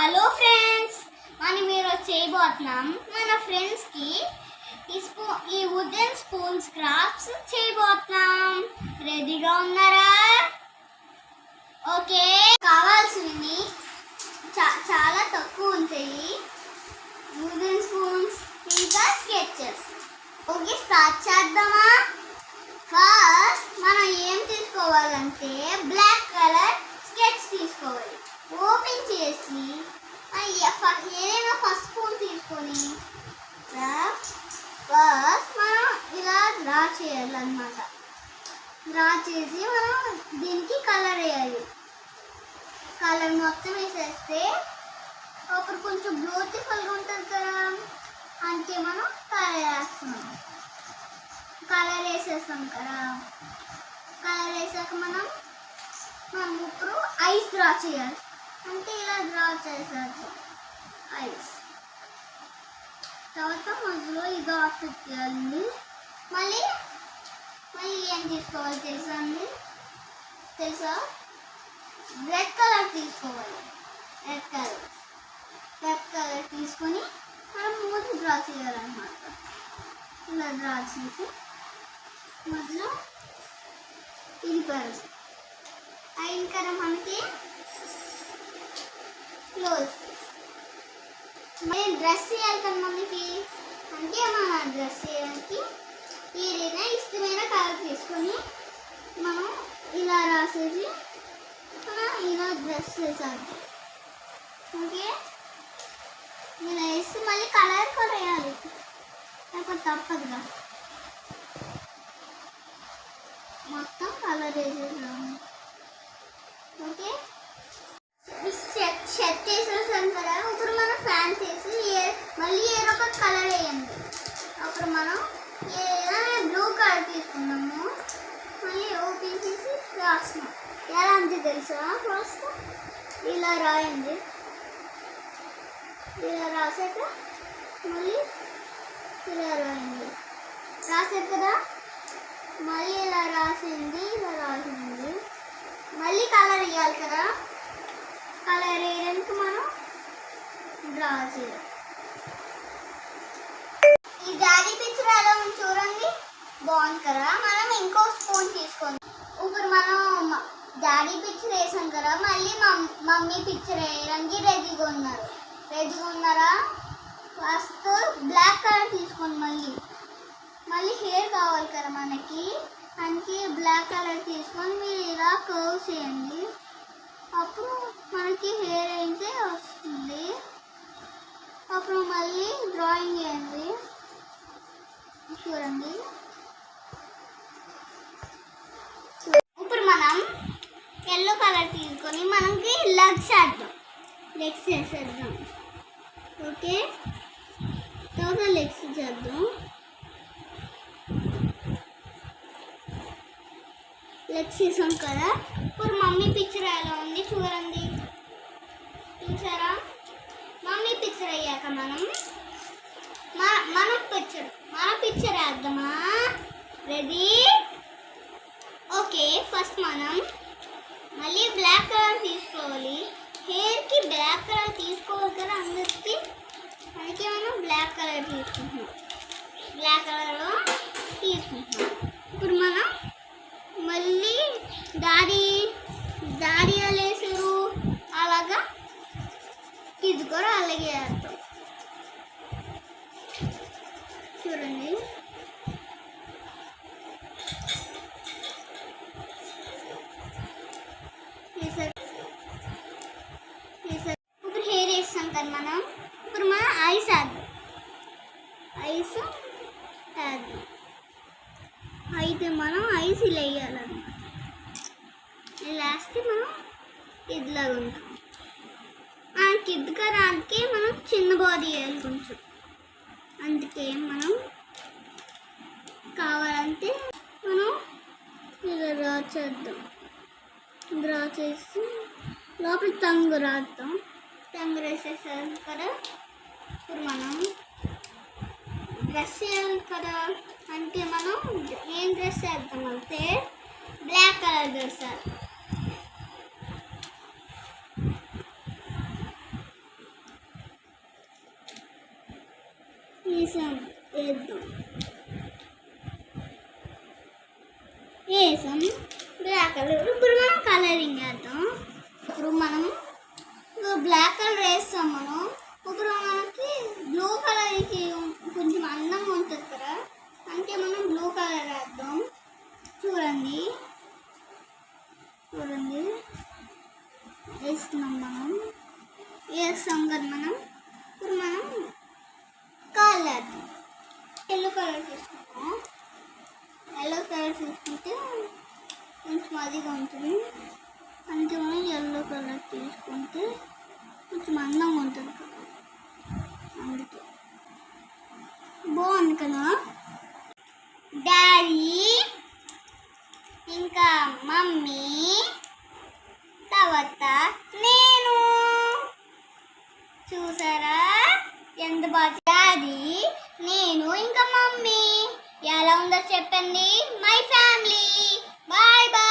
Hello friends మనం ఈరోజు చేయబోతున్నాం మన ఫ్రెండ్స్కి ఈ స్పూ ఈ వుడెన్ స్పూన్స్ క్రాఫ్ట్స్ చేయబోతున్నాం. రెడీగా ఉన్నారా? ఓకే. కావాల్సినవి చా చాలా తక్కువ ఉంటాయి. వుడెన్ స్పూన్స్ ఇంకా స్కెచెస్ ఓకే స్టార్ట్ చేద్దామా? ఫస్ట్ మనం ఏం తీసుకోవాలంటే బ్లాక్ కలర్ స్కెచ్ తీసుకోవాలి ఓపెన్ చేసి ఆ ఏ- ఫ- ఏదైనా ఫస్ట్ స్పూన్ తీసుకొని ఫస్ట్ మనం ఇలా చేయాలి అనమాట డ్రా చేసి మనం దీనికి కలర్ వేయాలి. కలర్ మొత్తం వేసేస్తే అప్పుడు కొంచెం బ్యూటిఫుల్గా ఉంటుంది కదా. అంతే మనం కలర్ వేస్తున్నాం. కలర్ వేసేస్తాం కదా. కలర్ వేసాక మనం మనం ఇప్పుడు ఐస్ డ్రా చేయాలి. అంటే ఇలా డ్రా చేసేది. ఐస్. తర్వాత మధ్యలో ఇది ఆఫ్ చేయాలి మళ్ళీ మళ్ళీ ఏం తీసుకోవాలి తెలుసా అండి? తెలుసా? రెడ్ కలర్ తీసుకోవాలి. Red colour. రెడ్ కలర్ తీసుకొని మనం ముందు డ్రా చేయాలన్నమాట. ఇలా డ్రా చేసి మధ్యలో ఇది అయిన కదా మనకి క్లోజ్. మరి డ్రెస్ చేయాలి కదా మనకి అంటే మన డ్రెస్ చేయడానికి ఏదైనా ఇష్టమైన కలర్ తీసుకొని మనం ఇలా రాసేసి మనం ఇలా డ్రెస్ చేసాం ఓకే? ఇలా వేసి మళ్ళీ కలర్ కూడా వేయాలి లేకపోతే తప్పదుగా. మొత్తం కలర్ వేసేసాము ఓకే? షర్ట్ షర్ట్ వేసేసాం కదా ఇప్పుడు మనం ఫ్యాన్ చేసి మళ్ళీ ఏదో ఒక కలర్ వేయండి. అప్పుడు మనం ఏ తీసుకున్నాము మళ్ళీ ఓపెన్ చేసి రాసినాం ఎలా అంది తెలుసా ఫస్ట్? ఇలా రాయండి. ఇలా రాసాక మళ్ళీ ఇలా రాయండి. రాసారు కదా? మళ్ళీ ఇలా రాసింది ఇలా రాసింది. మళ్ళీ కలర్ వేయాలి కదా? కలర్ వేయడానికి మనం డ్రా చేయాలి. ఈ డాడీ పిక్చర్ ఎలా ఉంది చూడండి. బాగుంది కదా? మనం ఇంకో స్పూన్ తీసుకోండి ఇప్పుడు మనం డాడీ పిక్చర్ వేసాం కదా మళ్ళీ మమ్- మమ్మీ పిక్చర్ వేయడానికి రెడీగా ఉన్నారు రెడీగా ఉన్నారా ఫస్ట్ బ్లాక్ కలర్ తీసుకోండి మళ్ళీ. మళ్ళీ హెయిర్ కావాలి కదా మనకి. అందుకే బ్లాక్ కలర్ తీసుకొని మీరు ఇలా కర్వ్ చేయండి. అప్పుడు మనకి హెయిర్ అయితే వస్తుంది. అప్పుడు మళ్ళీ డ్రాయింగ్ చేయండి. చూడండి ఇప్పుడు మనం ఎల్లో కలర్ తీసుకొని వర్క్ చేద్దాం వేద్దాం లెగ్స్ ఓకే తర్వాత లెగ్స్ చేద్దాం లెగ్స్ చేసాం కదా ఇప్పుడు మమ్మీ పిక్చర్ ఎలా ఉంది చూడండి. చూసారా? మమ్మీ పిక్చర్ అయ్యాక మనం మన మన పిక్చర్ మన పిక్చర్ వేద్దామా? రెడీ ఓకే ఫస్ట్ మనం మళ్ళీ బ్లాక్ కలర్ తీసుకోవాలి. హెయిర్కి బ్లాక్ కలర్ తీసుకోవాలి కదా అందరికీ? అందుకే మనం బ్లాక్ కలర్ తీసుకుంటున్నాం బ్లాక్ కలర్లో తీసుకుంటున్నాం. ఇప్పుడు మనం మళ్ళీ దారి దారి వేసారు అలాగా ఇది కూడా అలాగే వేస్తాం చూడండి వేసారు వేసారు ఇప్పుడు హెయిర్ వేస్తాం కదా మనం ఇప్పుడు మనం ఐస్ వేద్దాం ఐస్ వేద్దాం అయితే మనం ఐస్ ఇలా వేయాలన్నమాట ఇలా వేస్తే మనం ఇదిలాగా ఉంటాం ఆ కిద్దుగా రానికి మనం చిన్న బాడీ వేయాలి కొంచెం. అందుకే మనం కావాలంటే మనం ఇలా డ్రా చేద్దాం. డ్రా చేసి లోపల తంగు రాద్దాం. తంగు వేసేసాం కదా? ఇప్పుడు మనం డ్రెస్ వేయాలి కదా? అంటే మనం ఏం డ్రెస్ వేద్దాం అంటే బ్లాక్ కలర్ డ్రెస్ వేద్దాం వేసాం వేద్దాం వేసాం బ్లాక్ కలర్ ఇప్పుడు మనం కలరింగ్ వేద్దాం ఇప్పుడు మనం బ్లాక్ కలర్ వేస్తాం మనం. ఇప్పుడు మనకి బ్లూ కలర్కి కొంచెం అందంగా ఉంటుంది కదా. అంటే మనం బ్లూ కలర్ వేద్దాం. చూడండి. చూడండి. వేస్తున్నాం మనం. వేస్తాం కదా మనం ఇప్పుడు మనం కలర్ ఎల్లో కలర్ తీసుకుంటాం ఎల్లో కలర్ తీసుకుంటే కొంచెం అదిగా ఉంటుంది. అంటే మనం ఎల్లో కలర్ తీసుకుంటే కొంచెం అందంగా ఉంటుంది కదా. అందుకే. బాగుంది కదా? డాడీ ఇంకా మమ్మీ తర్వాత నేను. చూసారా? ఎంత బాగా నేను ఇంకా మమ్మీ. ఎలా ఉందో చెప్పండి మై ఫ్యామిలీ బాయ్ బాయ్